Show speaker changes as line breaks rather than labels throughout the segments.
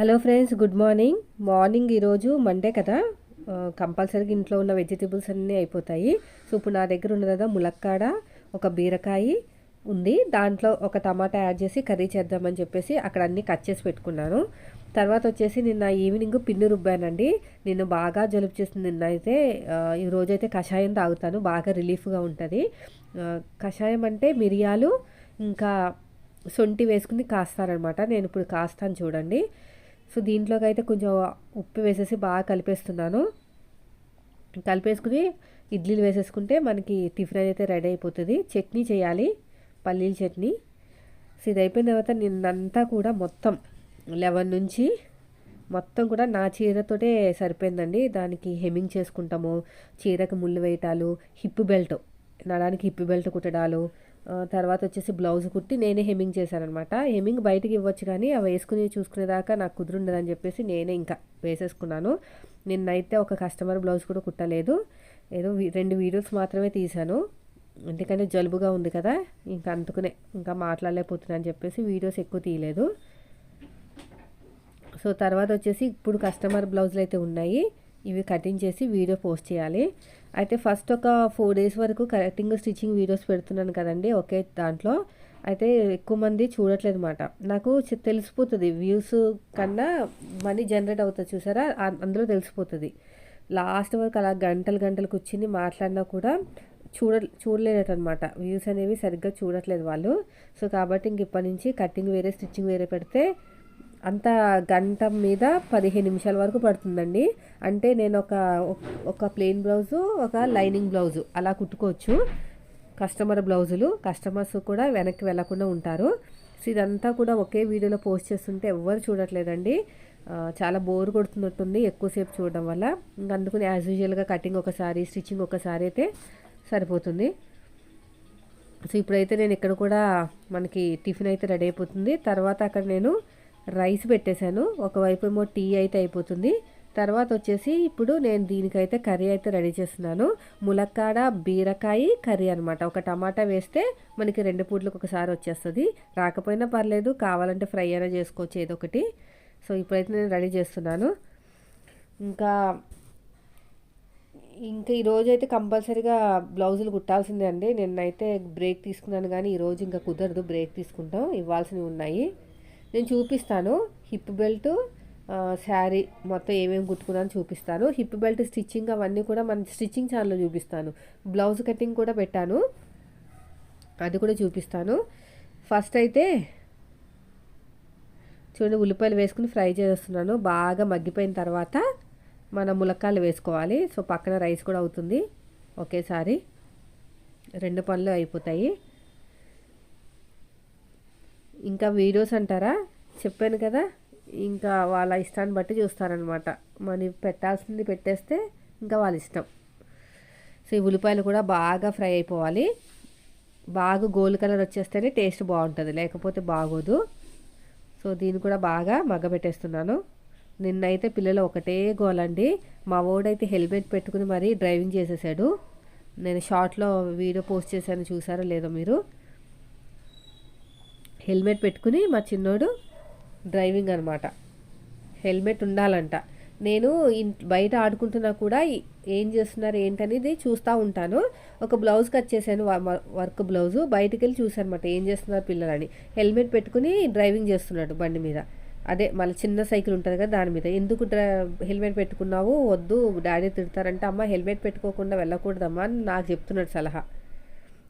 Hello friends good morning morning ఈరోజు Monday కదా? కంపల్సరీగా ఇంట్లో ఉన్న వెజిటేబుల్స్ అన్నీ అయిపోతాయి. సో ఇప్పుడు నా దగ్గర ఉన్న కదా ములక్కాడ ఒక బీరకాయ ఉంది. దాంట్లో ఒక టమాటా యాడ్ చేసి కర్రీ చేద్దామని చెప్పేసి అక్కడ అన్నీ కట్ చేసి పెట్టుకున్నాను. తర్వాత వచ్చేసి నిన్న ఈవినింగ్ పిన్ను రుబ్బానండి. నేను బాగా జలుబు చేసింది నిన్న అయితే ఈరోజైతే కషాయం తాగుతాను. బాగా రిలీఫ్గా ఉంటుంది. కషాయం అంటే మిరియాలు ఇంకా సొంటి వేసుకుని కాస్తారనమాట. నేను ఇప్పుడు కాస్తాను చూడండి. సో దీంట్లోకి అయితే కొంచెం ఉప్పు వేసేసి బాగా కలిపేస్తున్నాను. కలిపేసుకుని ఇడ్లీలు వేసేసుకుంటే మనకి టిఫిన్ అయితే రెడీ అయిపోతుంది. చట్నీ చేయాలి పల్లీల చట్నీ. సో ఇది అయిపోయిన తర్వాత నిన్నంతా కూడా మొత్తం లెవెన్ నుంచి మొత్తం కూడా నా చీరతోటే సరిపోయిందండి. దానికి హెమ్మింగ్ చేసుకుంటాము. చీరకు ముళ్ళు వేయటాలు హిప్ బెల్ట్ నడానికి హిప్ బెల్ట్ కుట్టడాలు తర్వాత వచ్చేసి బ్లౌజ్ కుట్టి నేనే హెమ్మింగ్ చేశానమాట హెమ్మింగ్ బయటకి ఇవ్వచ్చు కానీ అవి వేసుకుని చూసుకునేదాకా నాకు కుదురుండదని చెప్పేసి నేనే ఇంకా వేసేసుకున్నాను. నిన్నైతే ఒక కస్టమర్ బ్లౌజ్ కూడా కుట్టలేదు. ఏదో రెండు వీడియోస్ మాత్రమే తీశాను. ఎందుకంటే జలుబుగా ఉంది కదా ఇంకా అందుకునే ఇంకా మాట్లాడలేకపోతున్నాను అని చెప్పేసి వీడియోస్ ఎక్కువ తీయలేదు. సో తర్వాత వచ్చేసి ఇప్పుడు కస్టమర్ బ్లౌజులు అయితే ఉన్నాయి. ఇవి కటింగ్ చేసి వీడియో పోస్ట్ చేయాలి. అయితే ఫస్ట్ ఒక ఫోర్ డేస్ వరకు కరెక్టింగ్ స్టిచ్చింగ్ వీడియోస్ పెడుతున్నాను కదండి ఒకే దాంట్లో. అయితే ఎక్కువ మంది చూడట్లేదు అనమాట నాకు తెలిసిపోతుంది వ్యూస్ కన్నా మనీ జనరేట్ అవుతుంది చూసారా? అందులో తెలిసిపోతుంది. లాస్ట్ వరకు అలా గంటలు గంటలు కూర్చుని మాట్లాడినా కూడా చూడ చూడలేదట అనమాట వ్యూస్ అనేవి సరిగ్గా చూడట్లేదు వాళ్ళు. సో కాబట్టి ఇంక ఇప్పటి నుంచి కటింగ్ వేరే స్టిచ్చింగ్ వేరే పెడితే అంత గంట మీద పదిహేను నిమిషాల వరకు పడుతుందండి. అంటే నేను ఒక ఒక ప్లెయిన్ బ్లౌజు ఒక లైనింగ్ బ్లౌజు అలా కుట్టుకోవచ్చు. కస్టమర్ బ్లౌజులు కస్టమర్స్ కూడా వెనక్కి వెళ్ళకుండా ఉంటారు. సో ఇదంతా కూడా ఒకే వీడియోలో పోస్ట్ చేస్తుంటే ఎవ్వరు చూడట్లేదండి. చాలా బోర్ కొడుతున్నట్టుంది ఎక్కువసేపు చూడడం వల్ల. ఇంక అందుకని యాజ్ యూజువల్గా కటింగ్ ఒకసారి స్టిచ్చింగ్ ఒకసారి అయితే సరిపోతుంది. సో ఇప్పుడైతే నేను ఇక్కడ కూడా మనకి టిఫిన్ అయితే రెడీ అయిపోతుంది. తర్వాత అక్కడ నేను రైస్ పెట్టేశాను. ఒకవైపు ఏమో టీ అయితే అయిపోతుంది. తర్వాత వచ్చేసి ఇప్పుడు నేను దీనికైతే కర్రీ అయితే రెడీ చేస్తున్నాను. ములక్కాడ బీరకాయ కర్రీ అనమాట ఒక టమాటా వేస్తే మనకి రెండు పూట్లకు ఒకసారి వచ్చేస్తుంది. రాకపోయినా పర్లేదు కావాలంటే ఫ్రై అయినా చేసుకోవచ్చు ఏదో ఒకటి. సో ఇప్పుడైతే నేను రెడీ చేస్తున్నాను. ఇంకా ఇంకా ఈరోజు అయితే కంపల్సరీగా బ్లౌజులు కుట్టాల్సిందే అండి. నిన్నైతే బ్రేక్ తీసుకున్నాను కానీ ఈరోజు ఇంకా కుదరదు. బ్రేక్ తీసుకుంటాం. ఇవ్వాల్సినవి ఉన్నాయి. నేను చూపిస్తాను. హిప్ బెల్ట్ శారీ మొత్తం ఏమేమి కుట్టుకున్నాను చూపిస్తాను. హిప్ బెల్ట్ స్టిచ్చింగ్ అవన్నీ కూడా మన స్టిచ్చింగ్ ఛానల్లో చూపిస్తాను. బ్లౌజ్ కటింగ్ కూడా పెట్టాను. అది కూడా చూపిస్తాను. ఫస్ట్ అయితే చూడండి ఉల్లిపాయలు వేసుకుని ఫ్రై చేస్తున్నాను. బాగా మగ్గిపోయిన తర్వాత మన ములక్కాయలు వేసుకోవాలి. సో పక్కన రైస్ కూడా అవుతుంది ఒకేసారి. రెండు పనులు అయిపోతాయి. ఇంకా వీడియోస్ అంటారా? చెప్పాను కదా ఇంకా వాళ్ళ ఇష్టాన్ని బట్టి చూస్తారనమాట మరి పెట్టాల్సింది పెట్టేస్తే ఇంకా వాళ్ళ ఇష్టం. సో ఈ ఉల్లిపాయలు కూడా బాగా ఫ్రై అయిపోవాలి. బాగా గోల్డ్ కలర్ వచ్చేస్తేనే టేస్ట్ బాగుంటుంది లేకపోతే బాగోదు. సో దీన్ని కూడా బాగా మగ్గబెట్టేస్తున్నాను. నిన్నైతే పిల్లలు ఒకటే గోలండి. మా ఓడైతే హెల్మెట్ పెట్టుకుని మరీ డ్రైవింగ్ చేసేసాడు. నేను షార్ట్లో వీడియో పోస్ట్ చేశాను చూసారో లేదో మీరు. హెల్మెట్ పెట్టుకుని మా చిన్నోడు డ్రైవింగ్ అనమాట హెల్మెట్ ఉండాలంట. నేను బయట ఆడుకుంటున్నా కూడా ఏం చేస్తున్నారు ఏంటనేది చూస్తూ ఉంటాను. ఒక బ్లౌజ్ కట్ చేశాను వ- వర్క్ బ్లౌజు. బయటకు వెళ్ళి చూశాను అనమాట ఏం చేస్తున్నారు పిల్లలని. హెల్మెట్ పెట్టుకుని డ్రైవింగ్ చేస్తున్నాడు బండి మీద. అదే మళ్ళీ చిన్న సైకిల్ ఉంటుంది కదా దాని మీద. ఎందుకు హెల్మెట్ పెట్టుకున్నావు? వద్దు డాడీ తిడతారంటే. అమ్మ హెల్మెట్ పెట్టుకోకుండా వెళ్ళకూడదమ్మా అని నాకు చెప్తున్నాడు సలహా.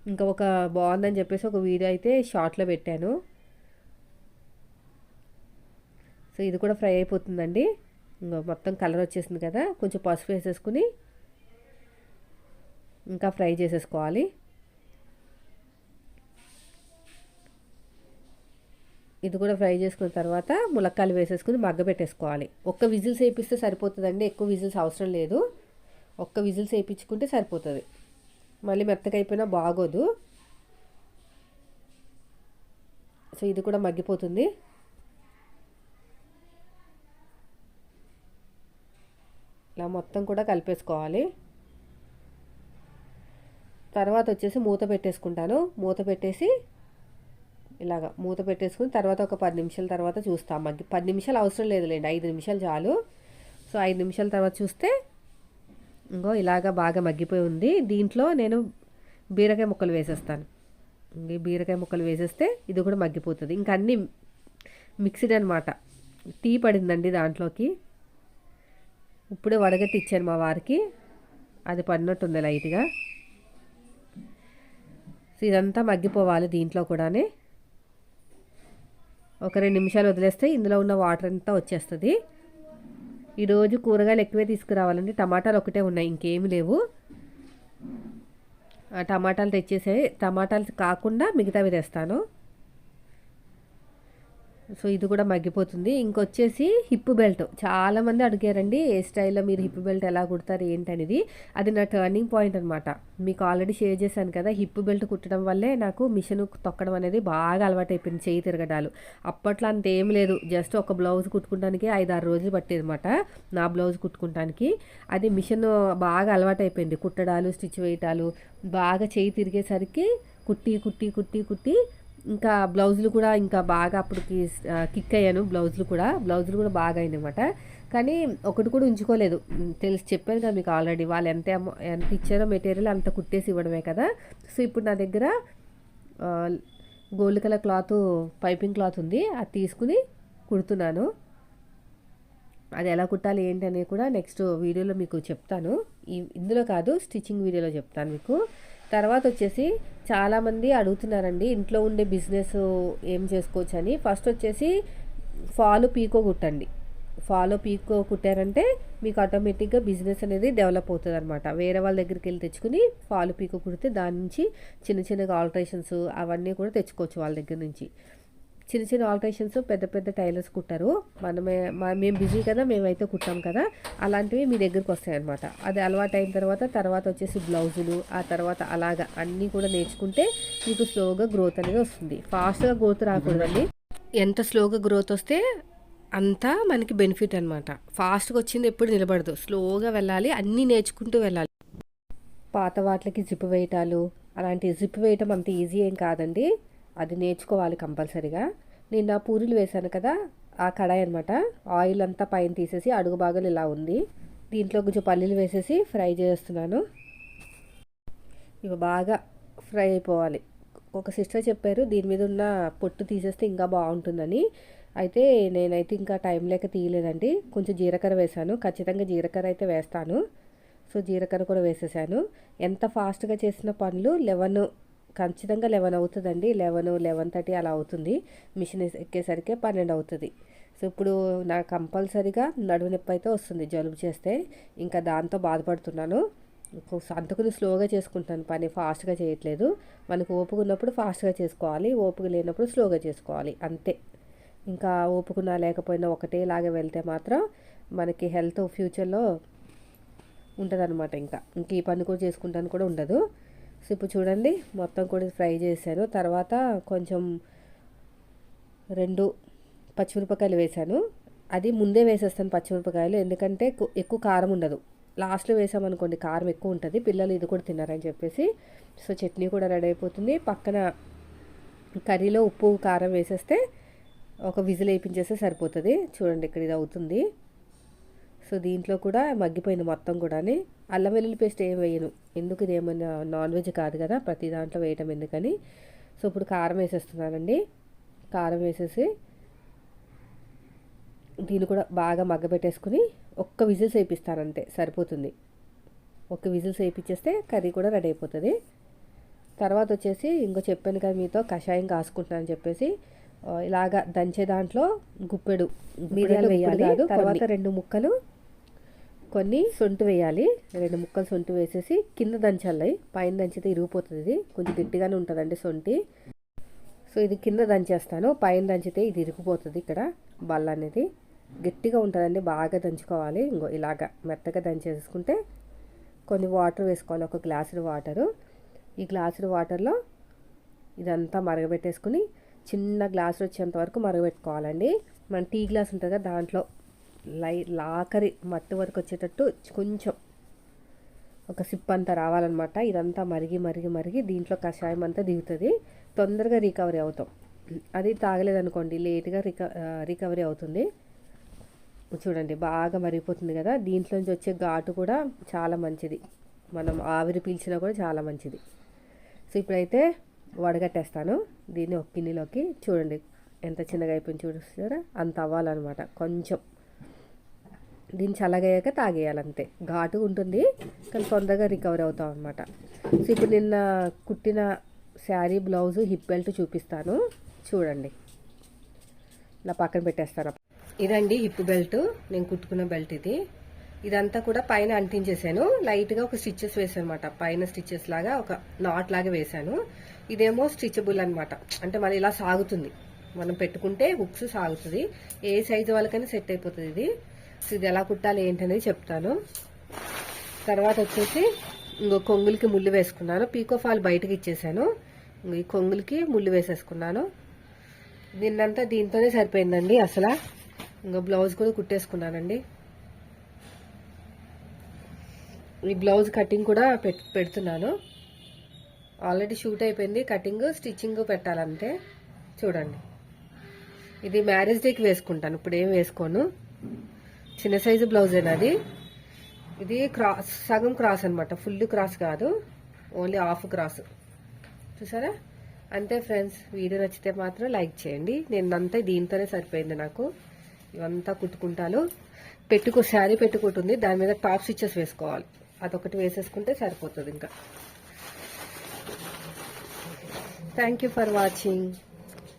ఇంకా ఒక బాగుందని చెప్పేసి ఒక వీడియో అయితే షార్ట్లో పెట్టాను. సో ఇది కూడా ఫ్రై అయిపోతుందండి. ఇంకా మొత్తం కలర్ వచ్చేసింది కదా కొంచెం పసుపు వేసేసుకుని ఇంకా ఫ్రై చేసేసుకోవాలి. ఇది కూడా ఫ్రై చేసుకున్న తర్వాత ములక్కాయలు వేసేసుకుని మగ్గ పెట్టేసుకోవాలి ఒక్క విజిల్స్ వేపిస్తే సరిపోతుందండి ఎక్కువ విజిల్స్ అవసరం లేదు. ఒక్క విజిల్స్ వేయించుకుంటే సరిపోతుంది. మళ్ళీ మెత్తగా అయిపోయినా బాగోదు. సో ఇది కూడా మగ్గిపోతుంది. ఇలా మొత్తం కూడా కలిపేసుకోవాలి. తర్వాత వచ్చేసి మూత పెట్టేసుకుంటాను. మూత పెట్టేసి ఇలాగ మూత పెట్టేసుకుని తర్వాత ఒక పది నిమిషాల తర్వాత చూస్తాం. మనకి పది నిమిషాలు అవసరం లేదులేండి. ఐదు నిమిషాలు చాలు. సో ఐదు నిమిషాల తర్వాత చూస్తే ఇంకో ఇలాగ బాగా మగ్గిపోయి ఉంది. దీంట్లో నేను బీరకాయ ముక్కలు వేసేస్తాను. ఈ బీరకాయ ముక్కలు వేసేస్తే ఇది కూడా మగ్గిపోతుంది. ఇంకా అన్నీ మిక్స్డ్ అనమాట. టీ పడిందండి దాంట్లోకి. ఇప్పుడే వడగట్టి ఇచ్చాను మా వారికి. అది పడినట్టుంది లైట్గా. సో ఇదంతా మగ్గిపోవాలి దీంట్లో కూడానే. ఒక రెండు నిమిషాలు వదిలేస్తే ఇందులో ఉన్న వాటర్ అంతా వచ్చేస్తుంది. ఈరోజు కూరగాయలు ఎక్కువే తీసుకురావాలండి. టమాటాలు ఒకటే ఉన్నాయి ఇంకేమి లేవు. ఆ టమాటాలు తెచ్చేసే టమాటాలు కాకుండా మిగతావి తెస్తాను. సో ఇది కూడా మగ్గిపోతుంది. ఇంకొచ్చేసి హిప్ బెల్ట్. చాలామంది అడిగారండి ఏ స్టైల్లో మీరు హిప్ బెల్ట్ ఎలా కుడతారు ఏంటనేది. అది నా టర్నింగ్ పాయింట్ అనమాట మీకు ఆల్రెడీ షేర్ చేశాను కదా హిప్ బెల్ట్ కుట్టడం వల్లే నాకు మిషన్ తొక్కడం అనేది బాగా అలవాటు అయిపోయింది చేయి తిరగడాలు. అప్పట్లో అంత ఏం లేదు జస్ట్ ఒక బ్లౌజ్ కుట్టుకోవడానికి ఐదు ఆరు రోజులు పట్టేది అనమాట నా బ్లౌజ్ కుట్టుకుంటానికి. అది మిషన్ బాగా అలవాటు అయిపోయింది కుట్టడాలు స్టిచ్ వేయటాలు బాగా చేయి తిరిగేసరికి కుట్టి కుట్టి కుట్టి కుట్టి ఇంకా బ్లౌజులు కూడా ఇంకా బాగా అప్పటికి కిక్ అయ్యాను. బ్లౌజులు కూడా బ్లౌజులు కూడా బాగా అయినమాట కానీ ఒకటి కూడా ఉంచుకోలేదు. తెలిసి చెప్పాను కదా మీకు ఆల్రెడీ వాళ్ళు ఎంత ఎంత ఇచ్చారో మెటీరియల్ అంత కుట్టేసి ఇవ్వడమే కదా. సో ఇప్పుడు నా దగ్గర gold colour cloth piping cloth ఉంది. అది తీసుకుని కుడుతున్నాను. అది ఎలా కుట్టాలి ఏంటి అనేది కూడా నెక్స్ట్ వీడియోలో మీకు చెప్తాను. ఇందులో కాదు స్టిచ్చింగ్ వీడియోలో చెప్తాను మీకు. తర్వాత వచ్చేసి చాలామంది అడుగుతున్నారండి ఇంట్లో ఉండే బిజినెస్ ఏం చేసుకోవచ్చు అని ఫస్ట్ వచ్చేసి ఫాలో పీకో కుట్టండి. ఫాలో పీకో కుట్టారంటే మీకు ఆటోమేటిక్గా బిజినెస్ అనేది డెవలప్ అవుతుంది అనమాట వేరే వాళ్ళ దగ్గరికి వెళ్ళి తెచ్చుకుని ఫాలో పీకో కుడితే దాని నుంచి చిన్న చిన్నగా ఆల్టరేషన్స్ అవన్నీ కూడా తెచ్చుకోవచ్చు వాళ్ళ దగ్గర నుంచి. చిన్న చిన్న ఆల్టరేషన్స్ పెద్ద పెద్ద టైలర్స్ కుట్టారు. మనమే మేము బిజీ కదా మేమైతే కుట్టాం కదా. అలాంటివి మీ దగ్గరికి వస్తాయన్నమాట. అది అలవాటు అయిన తర్వాత తర్వాత వచ్చేసి బ్లౌజులు ఆ తర్వాత అలాగా అన్నీ కూడా నేర్చుకుంటే మీకు స్లోగా గ్రోత్ అనేది వస్తుంది. ఫాస్ట్గా గ్రోత్ రాకూడదండి. ఎంత స్లోగా గ్రోత్ వస్తే అంతా మనకి బెనిఫిట్ అనమాట ఫాస్ట్గా వచ్చింది ఎప్పుడు నిలబడదు. స్లోగా వెళ్ళాలి అన్నీ నేర్చుకుంటూ వెళ్ళాలి. పాత వాటికి జిప్ వేయటాలు అలాంటి జిప్ వేయటం అంత ఈజీ ఏం కాదండి. అది నేర్చుకోవాలి కంపల్సరీగా. నేను ఆ పూరీలు వేశాను కదా ఆ కడాయి అనమాట ఆయిల్ అంతా పైన తీసేసి అడుగు భాగాలు ఇలా ఉంది. దీంట్లో కొంచెం పల్లీలు వేసేసి ఫ్రై చేస్తున్నాను. ఇవి బాగా ఫ్రై అయిపోవాలి. ఒక సిస్టర్ చెప్పారు దీని మీద ఉన్న పొట్టు తీసేస్తే ఇంకా బాగుంటుందని. అయితే నేనైతే ఇంకా టైం లేక తీయలేదండి. కొంచెం జీలకర్ర వేశాను. ఖచ్చితంగా జీలకర్ర అయితే వేస్తాను. సో జీలకర్ర కూడా వేసేసాను. ఎంత ఫాస్ట్గా చేసిన పనులు లెవెన్ ఖచ్చితంగా లెవెన్ అవుతుందండి. లెవెన్ లెవెన్ థర్టీ అలా అవుతుంది. మిషన్ ఎక్కేసరికి పన్నెండు అవుతుంది. సో ఇప్పుడు నాకు కంపల్సరీగా నడువు నొప్పి అయితే వస్తుంది జలుబు చేస్తే. ఇంకా దాంతో బాధపడుతున్నాను. అంతకుని స్లోగా చేసుకుంటాను. పని ఫాస్ట్గా చేయట్లేదు. మనకు ఓపిక ఉన్నప్పుడు ఫాస్ట్గా చేసుకోవాలి. ఓపిక లేనప్పుడు స్లోగా చేసుకోవాలి. అంతే. ఇంకా ఓపుకున్నా లేకపోయినా ఒకటేలాగా వెళ్తే మాత్రం మనకి హెల్త్ ఫ్యూచర్లో ఉంటుందన్నమాట ఇంకా. ఇంక ఈ పని కూడా చేసుకుంటాను కూడా ఉండదు. సో ఇప్పుడు చూడండి మొత్తం కూడా ఫ్రై చేశాను. తర్వాత కొంచెం రెండు పచ్చిమిరపకాయలు వేసాను అది ముందే వేసేస్తాను పచ్చిమిరపకాయలు ఎందుకంటే ఎక్కువ కారం ఉండదు. లాస్ట్లో వేసామనుకోండి కారం ఎక్కువ ఉంటుంది. పిల్లలు ఇది కూడా తిన్నారని చెప్పేసి. సో చట్నీ కూడా రెడీ అయిపోతుంది. పక్కన కర్రీలో ఉప్పు కారం వేసేస్తే ఒక విజిల్ వేయించేస్తే సరిపోతుంది. చూడండి ఇక్కడ ఇది అవుతుంది. సో దీంట్లో కూడా మగ్గిపోయింది మొత్తం కూడా అల్లం వెల్లుల్లి పేస్ట్ ఏం వేయను. ఎందుకు ఇది ఏమైనా నాన్ వెజ్ కాదు కదా ప్రతి దాంట్లో వేయటం ఎందుకని. సో ఇప్పుడు కారం వేసేస్తున్నానండి. కారం వేసేసి దీన్ని కూడా బాగా మగ్గబెట్టేసుకుని ఒక్క విజిల్స్ వేపిస్తానంతే సరిపోతుంది. ఒక్క విజిల్స్ వేయించేస్తే కర్రీ కూడా రెడీ అయిపోతుంది. తర్వాత వచ్చేసి ఇంకో చెప్పాను కదా మీతో కషాయం కాసుకుంటున్నాను చెప్పేసి ఇలాగా దంచే దాంట్లో గుప్పెడు మిరియాలు వేయాలి? తర్వాత రెండు ముక్కలు కొన్ని సొంటు వేయాలి. రెండు ముక్కలు సొంటు వేసేసి కింద దంచాలి. పైన దంచితే ఇరిగిపోతుంది ఇది. కొంచెం గట్టిగానే ఉంటుందండి సొంటి. సో ఇది కింద దంచేస్తాను. పైన దంచితే ఇది ఇరిగిపోతుంది ఇక్కడ బల్ల అనేది. గట్టిగా ఉంటుందండి. బాగా దంచుకోవాలి. ఇంకో ఇలాగా మెత్తగా దంచేసుకుంటే కొన్ని వాటర్ వేసుకోవాలి. ఒక గ్లాసుడు వాటరు. ఈ గ్లాసుడు వాటర్లో ఇదంతా మరగబెట్టేసుకుని చిన్న గ్లాసు వచ్చేంత వరకు మరగబెట్టుకోవాలండి. మన టీ గ్లాస్ ఉంటుంది కదా దాంట్లో లై లాకరి మట్టి వరకు వచ్చేటట్టు కొంచెం ఒక సిప్ అంతా రావాలన్నమాట. ఇదంతా మరిగి మరిగి మరిగి దీంట్లో కషాయం అంతా దిగుతుంది. తొందరగా రికవరీ అవుతాం. అది తాగలేదనుకోండి లేట్గా రిక రికవరీ అవుతుంది. చూడండి బాగా మరిగిపోతుంది కదా. దీంట్లో నుంచి వచ్చే ఘాటు కూడా చాలా మంచిది. మనం ఆవిరి పీల్చినా కూడా చాలా మంచిది. సో ఇప్పుడైతే వడగట్టేస్తాను. దీన్ని ఒక గిన్నెలోకి చూడండి ఎంత చిన్నగా అయిపోయింది చూస్తారా అంత అవ్వాలన్నమాట. కొంచెం దీన్ని చల్లగయ్యాక తాగేయాలి అంతే ఘాటు ఉంటుంది కానీ తొందరగా రికవర్ అవుతాం అనమాట సో ఇప్పుడు నిన్న కుట్టిన శారీ బ్లౌజ్ హిప్ బెల్ట్ చూపిస్తాను. చూడండి. ఇలా పక్కన పెట్టేస్తాను. ఇదండి హిప్ బెల్ట్ నేను కుట్టుకున్న బెల్ట్ ఇది. ఇదంతా కూడా పైన అంటించేసాను. లైట్గా ఒక స్టిచ్చెస్ వేసాను అనమాట పైన స్టిచ్చెస్ లాగా ఒక నాట్ లాగా వేసాను ఇదేమో స్టిచబుల్ అనమాట అంటే మన ఇలా సాగుతుంది. మనం పెట్టుకుంటే హుక్స్ సాగుతుంది. ఏ సైజు వాళ్ళకైనా సెట్ అయిపోతుంది ఇది. ఇది ఎలా కుట్టాలి ఏంటనేది చెప్తాను. తర్వాత వచ్చేసి ఇంకో కొంగులకి ముళ్ళు వేసుకున్నాను. పీకో ఫాల్ బయటకి ఇచ్చేసాను. ఈ కొంగులకి ముళ్ళు వేసేసుకున్నాను. దీన్నంతా దీంతోనే సరిపోయిందండి అసలు. ఇంకా బ్లౌజ్ కూడా కుట్టేసుకున్నానండి. ఈ బ్లౌజ్ కటింగ్ కూడా పెట్ పెడుతున్నాను. ఆల్రెడీ షూట్ అయిపోయింది. కటింగ్ స్టిచ్చింగ్ పెట్టాలంటే చూడండి. ఇది మ్యారేజ్ డేకి వేసుకుంటాను. ఇప్పుడు ఏం వేసుకోను. చిన్న సైజు బ్లౌజ్ అది? ఇది క్రాస్ సగం క్రాస్ అనమాట ఫుల్ క్రాస్ కాదు. Only half cross. చూసారా? అంతే ఫ్రెండ్స్ వీడియో నచ్చితే మాత్రం లైక్ చేయండి. నేను దీంతోనే సరిపోయింది నాకు. ఇవంతా కుట్టుకుంటాను. పెట్టుకో శారీ పెట్టుకుంటుంది. దాని మీద టాప్ స్టిచ్చెస్ వేసుకోవాలి. అదొకటి వేసేసుకుంటే సరిపోతుంది ఇంకా. Thank you for watching